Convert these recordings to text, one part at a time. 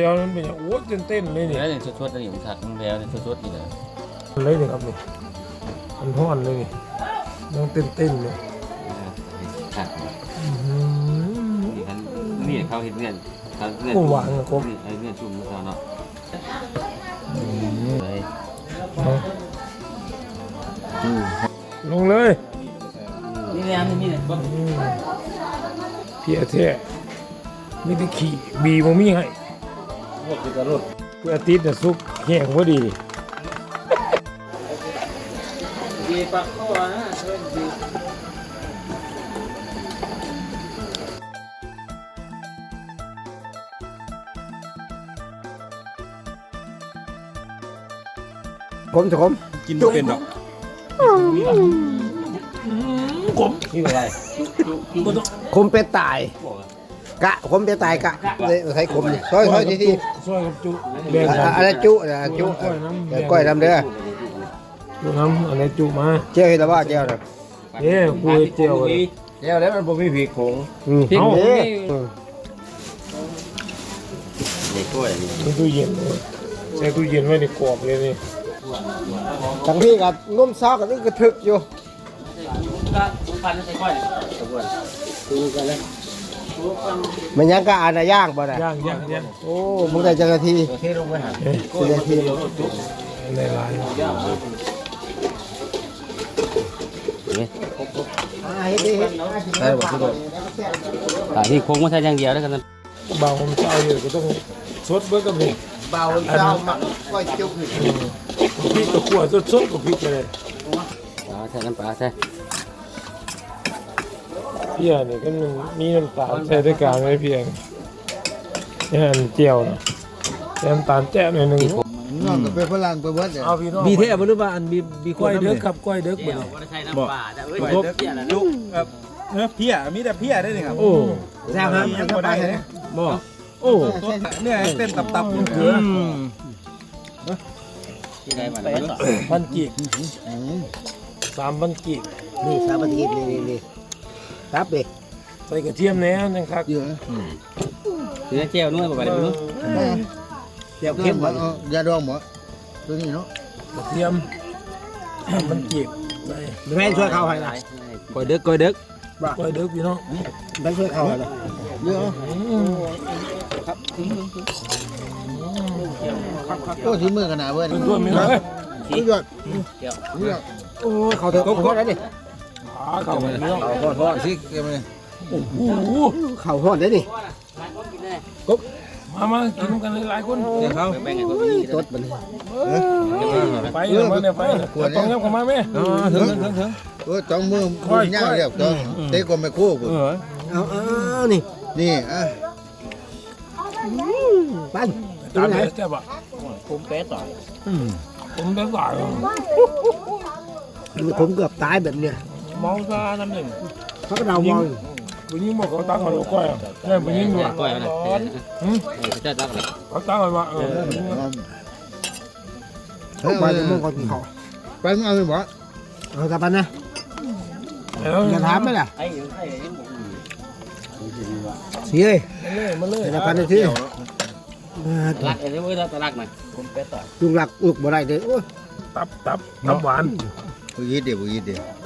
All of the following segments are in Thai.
แล้วมันเป็นอย่างโอ้เต้นเต้นๆเลยเหลืนี่ออย่างชุดๆนี่ผมถักมันแล้วเนี่ยชุดๆนี่เลยเลยนี่ครับนี่มันท่อนเลยนี่มันเต้นเต้นๆเลยถักอื้อหือนี่คันนี่เขาเห็นเงื่อนเขาเงื่อนโอ้หวานอะครบนี่ไอ้เงื่อนชุ่มเขาเนาะเลยเอาลงเลยนี่แล้วนี่นี่อืมเพียแท้มีแต่ขี่บีบ่มีให้ พวกคือกระรดเพื่อติดน่ะซุกแห้งพอดีดีปักเข้าอะดีขมจะขมกินบ่เป็นดอกขมนี่อะไรขมเป็ดตาย กะขมเป็ดตายกะเลยใช้ขมนี่ซอยซอยทีทีซอยกับจุแบ่งอะกันอะไรจุอะจุก้อยน้ำเดี๋ยวก้อยน้ำเด้อจุน้ำอะไรจุมาเจียวเห็นแล้วว่าเจียวน่ะเย้คุยเจียวเลยแก้วแล้วมันบ่มีผีขงอืมเอาเด้อกล้วยนี่ตู้เย็นใส่ตู้เย็นไว้ในกรอบเลยนี่ทั้งพี่กับนุ่มซอกกับนี่กระทึกอยู่ก็ทุกพันใส่กล้วยกระบวนดูกันเลย มันยังกะอันน่ะย่างบ่น่ะย่างย่างย่างโอ้มึงได้จังนาทีเทลงไปหาเอ๊ะสินาทีในลายอ่าเฮ็ดดิเฮ็ดได้บ่ทุกคนตาที่โค้งมาใส่อย่างเดียวแล้วกันเบาผมเช้าอยู่ก็ต้องสดเบิดกับนี่เบาเจ้ามักก้อยจุกนี่พริกกับขวดสดๆกับพริกไปเลยอ๋อใส่น้ำปลาใส่เพียนี่ก็มันมีน้ำตาลใส่ด้วยกันไม่เพียงนี่อันเจียวนะใส่น้ำตาลแจ้หน่อยหนึงน้องก็เป็นฝรั่งไปเบิดเอาพี่น้องมีเท่บ่หรือว่าอันมีมีกล้วยเด้อครับกล้วยเด้อบ่เดี๋ยวนี่ว่าใส่น้ำปลาแต่เอ้ยเปรี้ยวแล้วจุครับเออเพี้ยมีแต่เพี้ยได้นี่ครับโอ้แซ่บครับยังบ่ได้เลยบ่โอ้เนี่ยเต้นตับๆอยู่เกลือที่ได้มาพันกีบสามพันกีบนี่สาบันกีบนี่นี่ นี่ครับเด็กใส่กระเทียมแหน่จังคักเยอะเนื้อเจียวนุ่มไปเลยไม่รู้เดี๋ยวเข้มบ่ยาดองบ่ตัวนี้เนาะกระเทียม มันกีบใส่แม่ช่วยเขาให้ล่ะก้อยเด็กก้อยเด็กกล้วยเด้อพี่น้องแม่ช่วยเขาให้ล่ะเยอะอืมโอ้ที่มือกันหนาเว้ยเป็นด้วยไหมล่ะสุดยอดโอ้เขาเถอะเขาฮ้อนแล้วดิขา เข้าไปพี่น้องเอาทอดๆสิเก็บมาโอ้โหเขาฮ้อนได้ดิมามากินกันหลายๆคนเดี๋ยวเขาแบ่งกันตัวนี้ตดมันไปเลยมาเนี่ยไปเลยต้องยับเข้ามาไหมอ๋อถึงถึงถึงโอ้ต้องมือมือย่างเรียบต้องเตะกลมไปคู่เออเอาเอานี่นี่อะปั้นตามเลยแซ่บอะผมเป๊ะต่ออืมผมได้สายผมเกือบตายแบบเนี้ย เมาซาน้ำหนึ่งเขาก็เดามองผู้หญิงบอกเขาตั้งเขาลูกก้อยแม่ผู้หญิงด้วยกล้วยมันนะเจ้าตักเลยเขาตั้งเขาว่าเออเขาไปจะม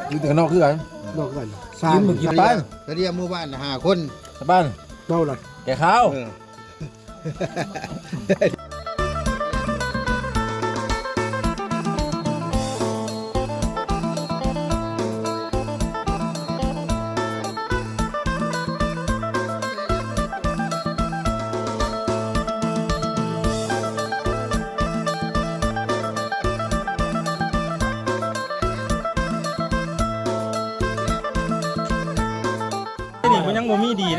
องเขากินเขาไปมึงเอาไปบ่เอาตาปันนะแล้วอย่าถามไหมล่ะไอ้ยังไอ้ยังเสียเลยมาเลยตาปันได้ที่รักไอ้ที่ว่าเรารักหน่อยผมเป๊ะต่อลุงหลักอุกบ่ได้เลยโอ้ยตับตับตับหวานผู้ยิดเดียวผู้ยิดเดียวอยู่แต่ข้างนอกคือกันนอกกันสร้ากิงนมึงกินไปกระเดียหมู่บ้านห้าคนสบ้านเมาเลยแกข้าว เออ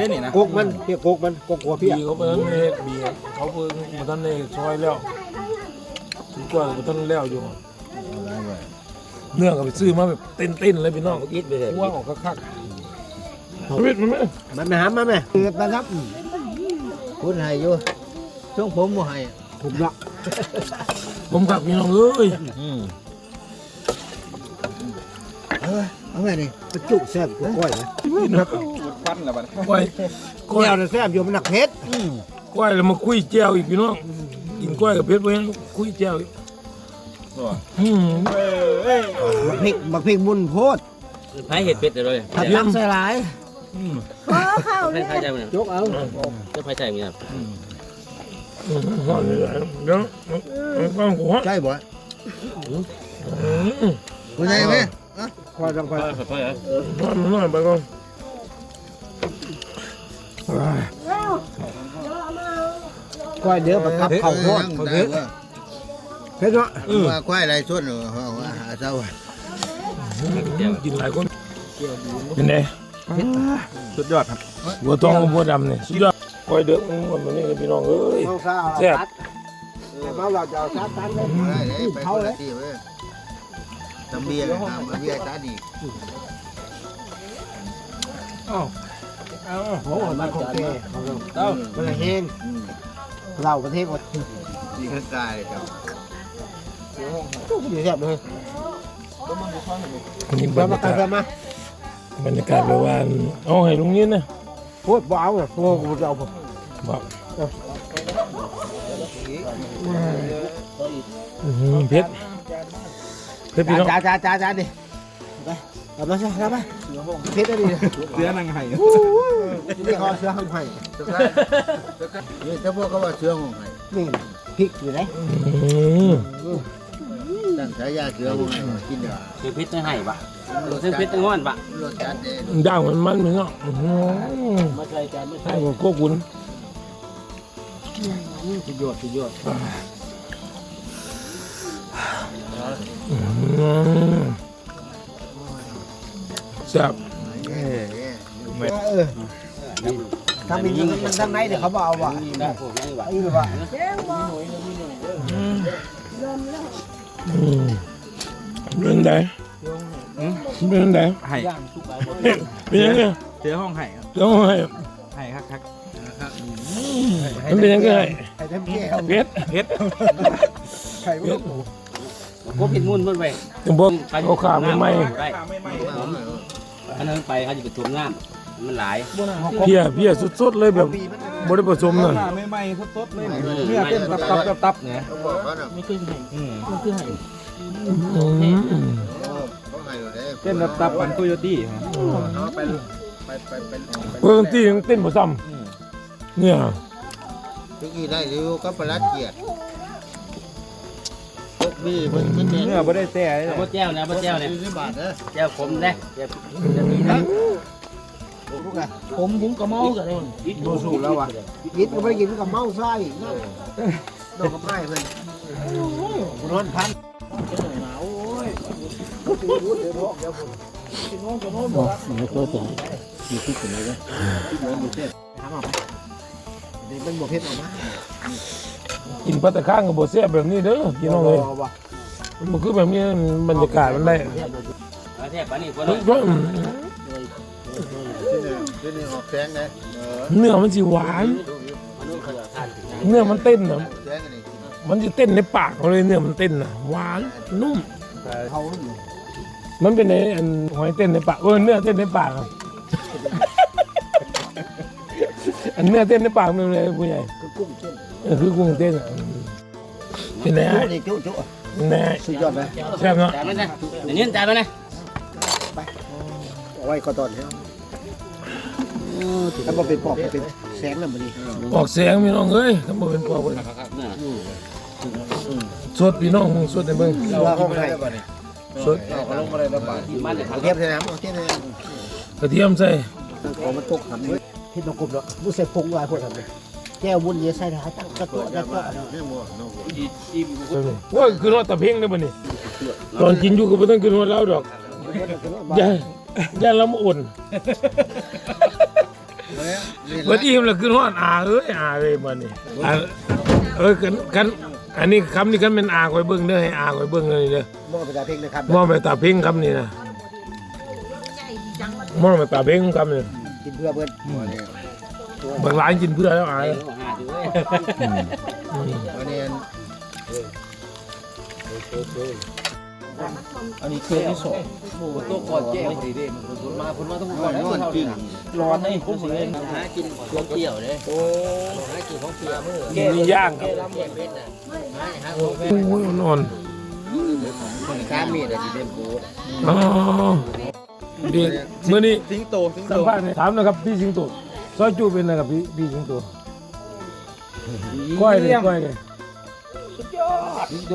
ได้นี่นะกกมันเพียกกมันกกหัวบีเพียเขาไปทันเฮ็ดบีเขาเพิ่งมาทันในซอยแล้วถึงกว่ามาทันแล้วอยู่เนื้อก็ไปซื้อมาแบบเต้นๆเลยพี่น้องยิดไปเลยว่าออกคักๆชีวิตมันไม่มันมาหามาไหมเกิดมาครับคุณให้อยู่ช่วงผมบ่ให้ผมเนาะผมขับพี่น้องเอ้ยอืมเออเอาไงนี่กระจุกแซ่บกว่าก้อยนะ ควันละบัดก้อยก้อยแก้วน่ะแซ่บอยู่มันหนักเพชรกล้วยแล้วมาคุยแจ้วอีกพี่น้องกินกล้วยกับเพชรไปยังคุยแจ้วอีกอืมบักพริกบักพริกมุนโพดไผเห็ดเป็ดเลยผัดน้ำใส่หลายไผไผใจมันยกเอาจะไผใจมันครับหอนเลยเดี๋ยวกล้องกูฮะใช่บ่คุณใช่ไหมคอยต้องคอยไผอะหอนหน่อยไปก่อน คอยเดี๋ยวมากับเข้าวโพดได้ว่าเฮ็ดเนาะว่าควายไรส่วนเหรอว่าหาเจ้ากินหลายคนเป็นไงสุดยอดครับบัวทองกับบัวดำเนี่ยสุดยอดคอยเด้อดมันนี้พี่น้องเอ้ยเมาซาแซ่บเมาเราจะเอาซาตันเลยได้เลยไปคนลยทำเบียร์ทำเบียร์ตาดี โอ้มันของแกเอ้ามันแห้งเหล้าประเทศหมดดีขึ้นกายเลยครับอยู่แซ่บเลยนี่บรรยากาศบรรยากาศแบบว่าเอาให้ลุงนี้นะพูดบ่เอาอะโอ้กูจะเอาผมบอกอื้อหือเพชรเพชรพี่น้องจ้าจ้าจ้าจ้าดิไป เอามาซะครับไปเพชรได้ดิเสือนังไห้นี่คอเสือข้างไผ่นี่ถ้าพวกเขาว่าเชื้อของไห้นี่พริกอยู่ไหนอื้อตั้งฉายาเชื้อของไห้กินเดี๋ยวคือเพชรไม่ให้บะคือเพชรงอนบะรสจัดเองด่างมันมันพี่น้องอื้อหือมาใส่จานไม่ให้ใส่ผมโคกุนสุดยอดสุดยอดอื้อ หือแซ่บเอ้ยเออถ้ามีมันทางไหนเดี๋ยวเขาบอกเอาว่ะได้พวกนี้บะไอ้ว่ะอืมเป็นไงเป็นไงไห้เป็นยังไงเสือห้องไห้ครับเดี๋ยวให้ไห้คักคักมันเป็นยังไงไอ้เต็มที่เขาเพชรเพชรไข่เพชรพวกผิดมุ่นเพิ่นไปถึงบอกเขาขาไม่ไหมไป อันนั้นไปเขาจะไปทุ่มน้ำมันหลายเพียเพียสุดๆเลยแบบบริผสมน่ะไม่ไหม้สดๆเลยเนื้อเต้นตับตับตับตับเนี่ยเขาบอกว่าน่ะอืมอืมเขาให้เราได้เต้นตับตับปันคุยตี้ฮะเขาไปไปไปไปเพื่อนที่ยังเต้นผสมเนี่ยทุกทีได้อยู่ก็ประหลัดเกียรติพวกบี้เพิ่ นมันเป็นเนื้อไม่ได้แต่เลยบ่แจ้วนะบ่แจ้วเนี่ยยี่สิบบาทนะแจ้วขมได้แจ้วจะมีนะผมผมก็เมากันเลยดูสูตรแล้วว่ะยิดก็ไม่ได้กินกับเมาไส้นั่นดอกกับไม้เพิ่นคุณนอนพันนี่มันบวกเพชรออกมา กินปลาตะข้างกับบเสียบแบบนี้เด้อพี่น้องเลยว่ะมันคือแบบนี้บรรยากาศมันได้ประเทศปานนี้คนทุกท่านที่นี่ออกแสงนะเออเนื้อมันสิหวานมนุษย์เขาจะทานเนื้อมันเต้นนะแสงอันนี้มันจะเต้นในปากเขาเลยเนื้อมันเต้นนะหวานนุ่มเขามันเป็นในอันหอยเต้นในปากเออเนื้อเต้นในปากอะอันเนื้อเต้นในปากมันเป็นอะไรผู้ใหญ่คือกุ้งเต้นเออ คือกุ้งเต้นอะเป็นไงจุ๊นี่จุ๊จุ๊เป็นไงสุดยอดเลยแซ่บเนาะจ่ายมันนะเดี๋ยวนี้จ่ายมันนะเอาไว้ก็ตอนนี้ถ้ามันเป็นปอกเป็นแสงแล้วมันดีออกเสียงพี่น้องเอ้ยถ้าบ่เป็นปอกเว้ยสดพี่น้องมึงสดในเบิ่งเราห้องไทยสดเขาลงมาได้ระบาดมันเลยเอาเทียบใส่น้ำเอาเทียบใส่น้กระเทียมใส่ำของมันตกหันเลยที่นกกลุ่มเนาะมุ้ใส่พงลายพวกทำเลย แก้วมุนเยอะใส่หาตั้งกระตุ้นกระตุ้นนี่มัวน้องว่าคือรอดตะเพ่งได้บ่นี่ตอนกินอยู่ก็บ่ต้องกินฮอดแล้วดอกอย่าอย่าละมาอ่อนบัดอิ่มแล้วกินฮอดอาเอ้ยอาเอ้ยบัดนี้อ่าเอ้ยกันกันอันนี้คำนี้กันเป็นอาคอยเบิ่งเด้อให้อาคอยเบิ่งเลยเด้อมองไปตาเพ่งนะครับมองไปตาเพ่งคำนี้นะมองไปตาเพ่งคำนี้กินเพื่อเพื่อน บางร้านกินเพื่อแล้วอายหาดูเว้ยวันนี้อันนี้เคยที่สองโอ้ตัวก่อนแก้วดีเด้มันคนมาคนมาต้องก่อนนอนจริงร้อนนี่ผมเลยหากินของเกี่ยวเลยโอ้หากินของเกี่ยวมือมีย่างครับเก็บเพชรนะหาหาของเพชรโอ้ยนอนค้ามีดที่เป็นบูดอ๋อดีมื้อนี้สิงโตสิงโตสัมภาษณ์หน่อยถามหนะครับพี่สิงโต ซอยจูเป็นอะไรกับพี่พี่สิงโตก้อยเลยก้อยเลย